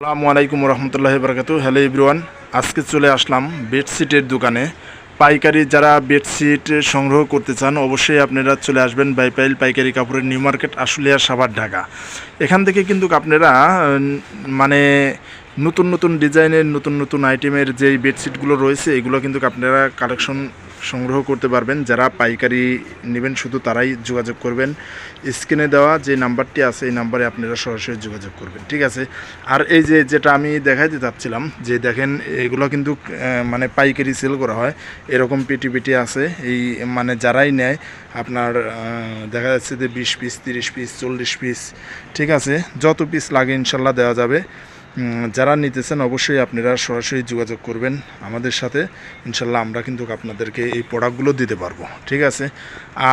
আসসালামু আলাইকুম রহমতুল্লাহ বরকাতু। Hello everyone আজকে চলে আসলাম বেডশিটের দোকানে। পাইকারি যারা বেডশিট সংগ্রহ করতে চান, অবশ্যই আপনারা চলে আসবেন বাইপাইল পাইকারি কাপড়ের নিউ মার্কেট আশুলিয়া সাভার ঢাকা। এখান থেকে কিন্তু আপনারা মানে নতুন নতুন ডিজাইনের, নতুন নতুন আইটেমের যেই বেডশিটগুলো রয়েছে, এগুলো কিন্তু আপনারা কালেকশন সংগ্রহ করতে পারবেন। যারা পাইকারি নেবেন, শুধু তারাই যোগাযোগ করবেন। স্ক্রিনে দেওয়া যে নাম্বারটি আছে, এই নাম্বারে আপনারা সরাসরি যোগাযোগ করবেন, ঠিক আছে? আর এই যে যেটা আমি দেখাইতে চাচ্ছিলাম, যে দেখেন, এগুলো কিন্তু মানে পাইকারি সেল করা হয়। এরকম পেটি পেটি আছে। এই মানে যারাই নেয়, আপনার দেখা যাচ্ছে যে বিশ পিস, তিরিশ পিস, চল্লিশ পিস, ঠিক আছে? যত পিস লাগে ইনশাল্লাহ দেওয়া যাবে। যারা নিতেছেন অবশ্যই আপনারা সরাসরি যোগাযোগ করবেন আমাদের সাথে। ইনশাল্লাহ আমরা কিন্তু আপনাদেরকে এই প্রোডাক্টগুলো দিতে পারব, ঠিক আছে?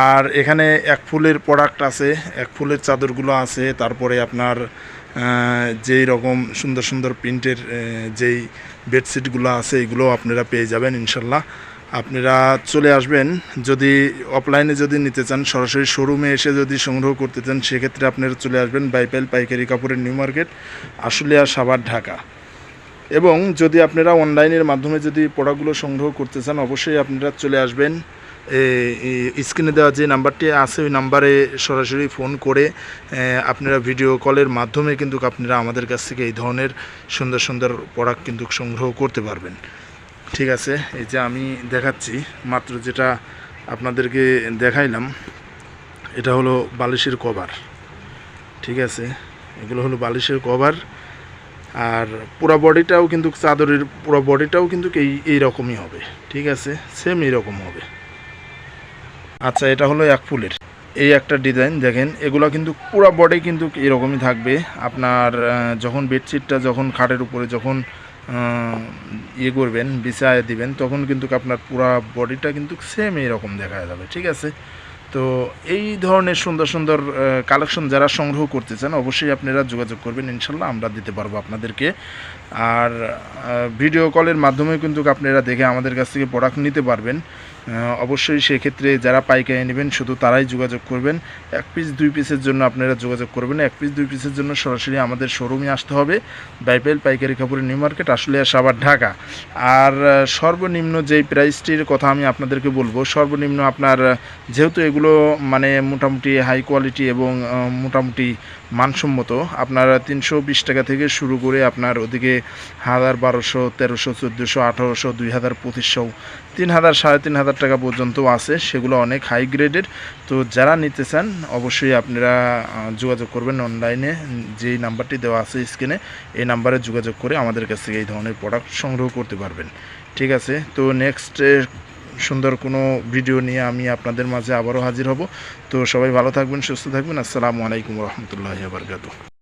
আর এখানে এক ফুলের প্রোডাক্ট আছে, এক ফুলের চাদরগুলো আছে, তারপরে আপনার যেই রকম সুন্দর সুন্দর প্রিন্টের যেই বেডশিটগুলো আছে এগুলো আপনারা পেয়ে যাবেন ইনশাল্লাহ। আপনারা চলে আসবেন। যদি অফলাইনে যদি নিতে চান, সরাসরি শোরুমে এসে যদি সংগ্রহ করতে চান, সেক্ষেত্রে আপনারা চলে আসবেন বাইপেল পাইকারি কাপড়ের নিউ মার্কেট, আশুলিয়া, সাভার, ঢাকা। এবং যদি আপনারা অনলাইনের মাধ্যমে যদি প্রোডাক্টগুলো সংগ্রহ করতে চান, অবশ্যই আপনারা চলে আসবেন। স্ক্রিনে দেওয়া যে নাম্বারটি আছে, ওই নাম্বারে সরাসরি ফোন করে আপনারা ভিডিও কলের মাধ্যমে কিন্তু আপনারা আমাদের কাছ থেকে এই ধরনের সুন্দর সুন্দর প্রোডাক্ট কিন্তু সংগ্রহ করতে পারবেন। ঠিক আছে, এই যে আমি দেখাচ্ছি, মাত্র যেটা আপনাদেরকে দেখাইলাম, এটা হলো বালিশের কভার, ঠিক আছে? এগুলো হলো বালিশের কভার, আর পুরো বডিটাও কিন্তু চাদরের, পুরো বডিটাও কিন্তু এই এই রকমই হবে, ঠিক আছে? সেম এইরকম হবে। আচ্ছা এটা হলো এক ফুলের। এই একটা ডিজাইন, দেখেন, এগুলো কিন্তু পুরো বডি কিন্তু এরকমই থাকবে। আপনার যখন বেডশিটটা যখন খাটের উপরে, যখন ইয়ে করবেন, বিছায় দিবেন, তখন কিন্তু আপনার পুরা বডিটা কিন্তু সেম এইরকম দেখা যাবে, ঠিক আছে? তো এই ধরনের সুন্দর সুন্দর কালেকশন যারা সংগ্রহ করতে চান অবশ্যই আপনারা যোগাযোগ করবেন, ইনশাল্লাহ আমরা দিতে পারব আপনাদেরকে। আর ভিডিও কলের মাধ্যমে কিন্তু আপনারা দেখে আমাদের কাছ থেকে প্রোডাক্ট নিতে পারবেন। অবশ্যই সেক্ষেত্রে যারা পাইকারি নেবেন, শুধু তারাই যোগাযোগ করবেন। এক পিস দুই পিসের জন্য আপনারা যোগাযোগ করবেন। এক পিস দুই পিসের জন্য সরাসরি আমাদের শোরুমে আসতে হবে। বাইপেল পাইকারি কাপড়ের নিউ মার্কেট আসলে সাবার ঢাকা। আর সর্বনিম্ন যেই প্রাইসটির কথা আমি আপনাদেরকে বলব, সর্বনিম্ন আপনার যেহেতু এগুলো মানে মোটামুটি হাই কোয়ালিটি এবং মোটামুটি মানসম্মত। আপনার তিনশো বিশ টাকা থেকে শুরু করে আপনার ওদিকে হাজার বারোশো, তেরোশো, চোদ্দোশো, আঠারোশো, দুই হাজার পঁচিশশো, তিন হাজার, সাড়ে তিন হাজার টাকা পর্যন্ত আছে। সেগুলো অনেক হাই গ্রেডের তো যারা নিতে চান, অবশ্যই আপনারা যোগাযোগ করবেন অনলাইনে যেই নাম্বারটি দেওয়া আছে স্ক্রিনে এই নাম্বারে যোগাযোগ করে আমাদের কাছ থেকে এই ধরনের প্রোডাক্ট সংগ্রহ করতে পারবেন। ঠিক আছে? তো নেক্সট সুন্দর কোনো ভিডিও নিয়ে আমি আপনাদের মাঝে আবারও হাজির হব। তো সবাই ভালো থাকবেন, সুস্থ থাকবেন। আসসালামু আলাইকুম রহমতুল্লাহ বারকাতু